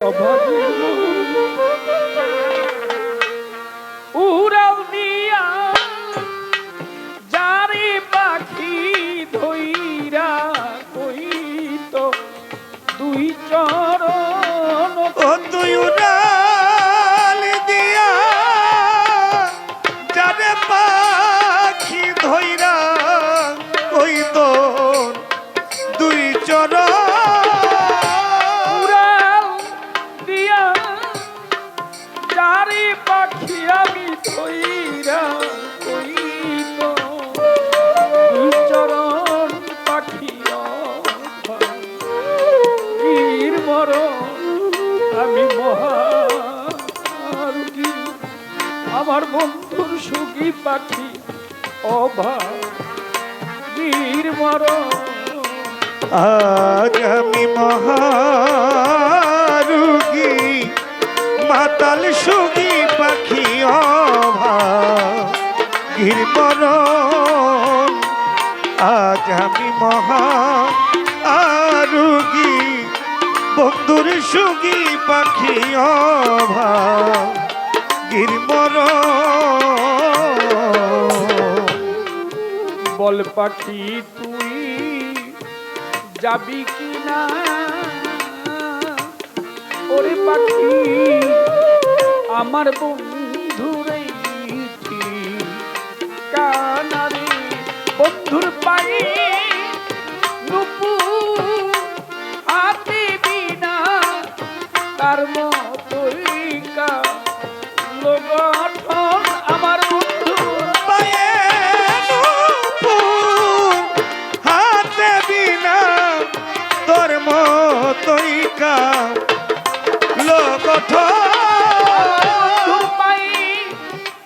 Oh, God. পাখি অভা বীর মর আমি মহারুগী, মাতাল সুগী পাখি অভা গিরবর আজ আমি মহা আরুগী বন্ধুর সুগী পাখি অভা গিরবর বল পাখি তুই যাবি কি না ওরে পাখি আমার বন্ধুরে কানারে বন্ধুর পায়ে মতোই কা লোকঠ ধুপাই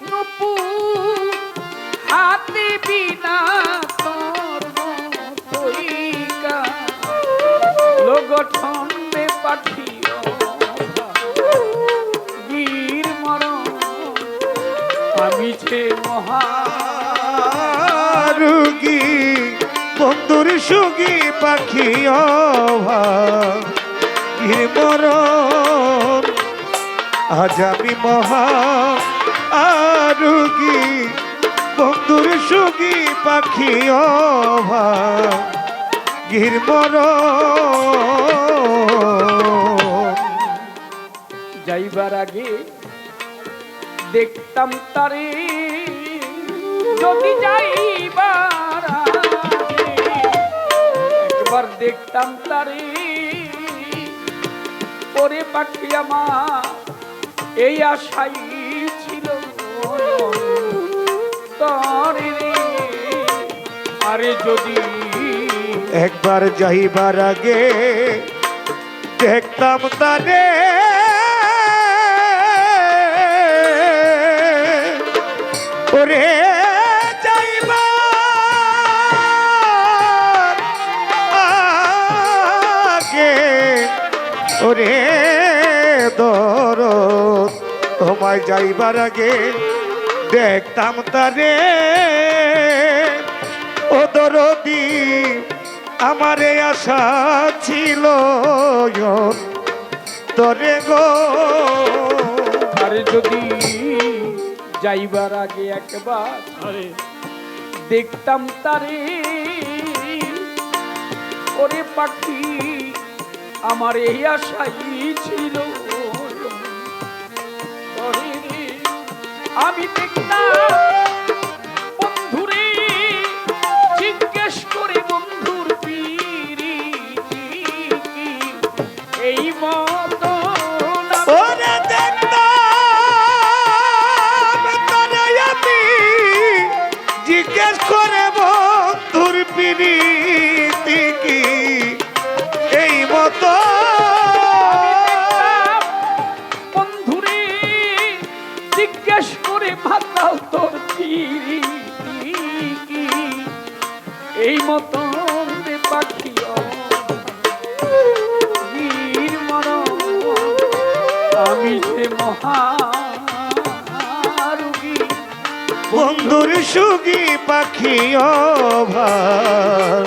নুপু হাতে বিনা তোর মতইকা লগঠন বে পাঠিও বীর মর আমি যে মহা রুগী বন্ধুর সুগী পাখি মরণ আজ আমি মহা আরুগী। বন্ধুর সুগী পাখি গির মরণ যাইবার আগে দেখতাম তারে। যদি যাইবার একবার দেখতাম তারে। ওরে পাখি আমার, এই আশাই ছিল আরে যদি একবার যাইবার আগে দেখতাম তারে, ওরে তোমায় যাইবার আগে দেখতাম তারে। ও দরদি আমারে আশা ছিল তরে গো। আরে যদি যাইবার আগে একবার দেখতাম তারে ওরে পাখি আমার এই আশাই ছিল। আমি দেখতাম বন্ধুরে চিরি এই বীর মরণ আমি যে মহারুগী বন্ধুর সুগী পাখি অভার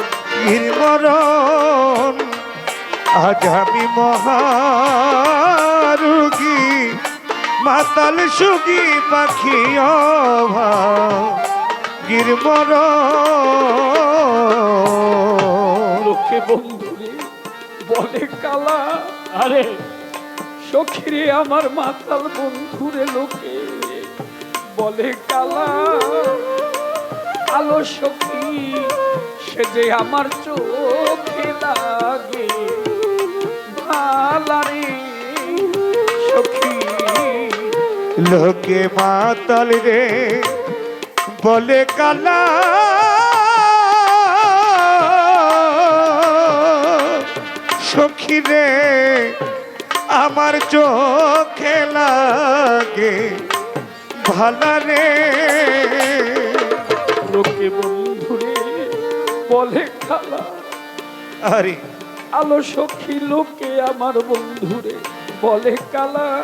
আজ আমি মহারুগী মাতাল সুগি পাখি গিরমর। লোকে বন্ধুরে বলে কালা। আরে, সখিরে, আমার মাতাল বন্ধুরে লোকে, বলে কালা। আলো সখী, সে যে আমার চোখে লাগে। লোকে মাতাল রে বলে কালা। সখী রে আমার চোখে লাগে ভালা রে। লোকে বন্ধুরে বলে কালা। আরে। আলো সখী লোকে আমার বন্ধুরে বলে কালা।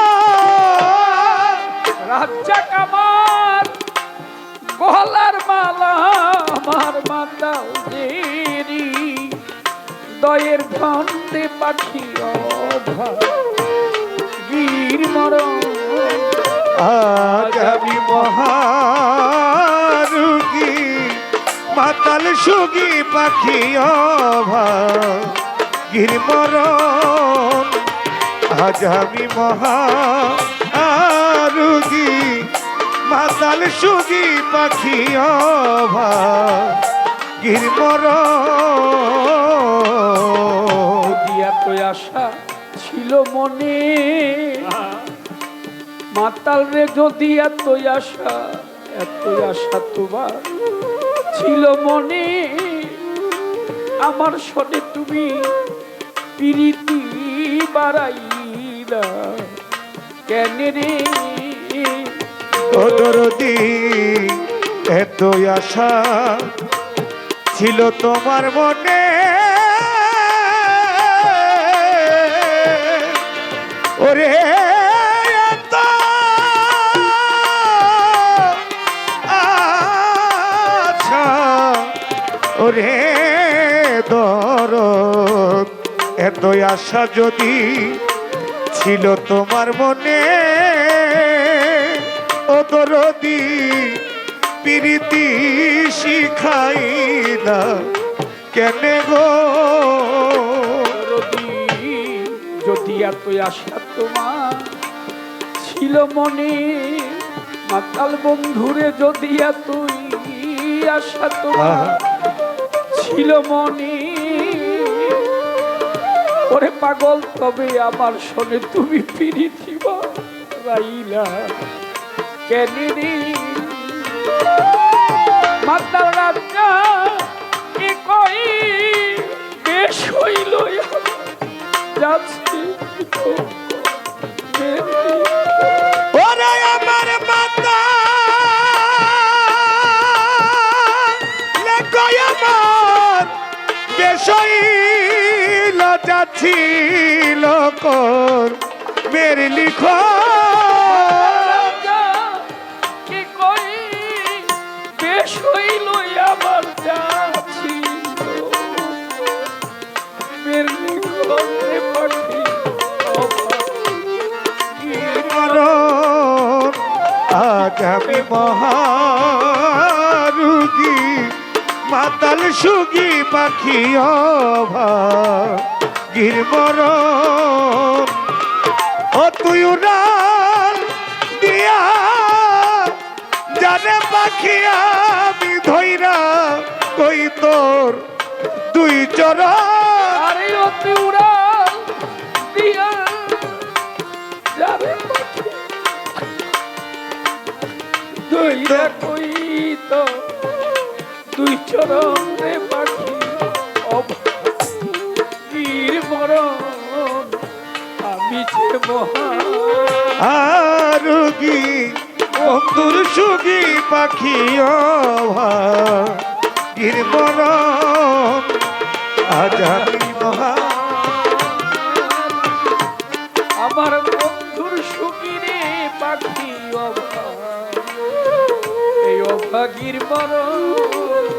রাজ্জাক আমার গলার মালা আমার মাতাও দেরি। দয়ের পাখি অভা গির মরণ। আজ আমি মহারুগী, মাতাল সুগি পাখি অভা গিরমরণ আজ আমি মহারুগী মাতাল সুগি পাখি অভা গিরমরণ দিয়া আশা ছিল মনে। মাতাল রে, যদি এত আশা এত আশা তোমার ছিল মনে। আমার সনে তুমি প্রীতি বাড়াইলা। কেন রে? দরদি এত আশা ছিল তোমার মনে। ওরে ওরে, দরদ, এত আশা যদি ছিল তোমার মনে। ও দরদি প্রীতি শিখাইলা কেন গো? যদি এত আশা তোমার ছিল মনে মাতাল বন্ধুরে যদি এতই আশা তোমার ছিল মনে ওরে পাগল তবে আমার শোনে তুমি ফিরিছিবা রাইলা। কেন রে মাতাল রাজা, কে কই? বেশ হইল যাচ্ছি? ওরে আমার মাতা লেখই আমার বেশই যাচ্ছিল কর মেরে লিখো আমি মহারুগী মাতাল সুগি পাখি গিরমরণ ও তুই দিয়া জানে পাখি আমি ধইরা কই তোর দুই চরা। আরে অতি উড়া দিয়া যাবে দুই কই তো দুই চরম রে পাখি অবীর আমি যে মহা বন্ধুর সুগী পাখি অভা গিরবর আজানি মহা আমার বন্ধুর সুখিরে পাখি অভা এই অভাগীর মরণ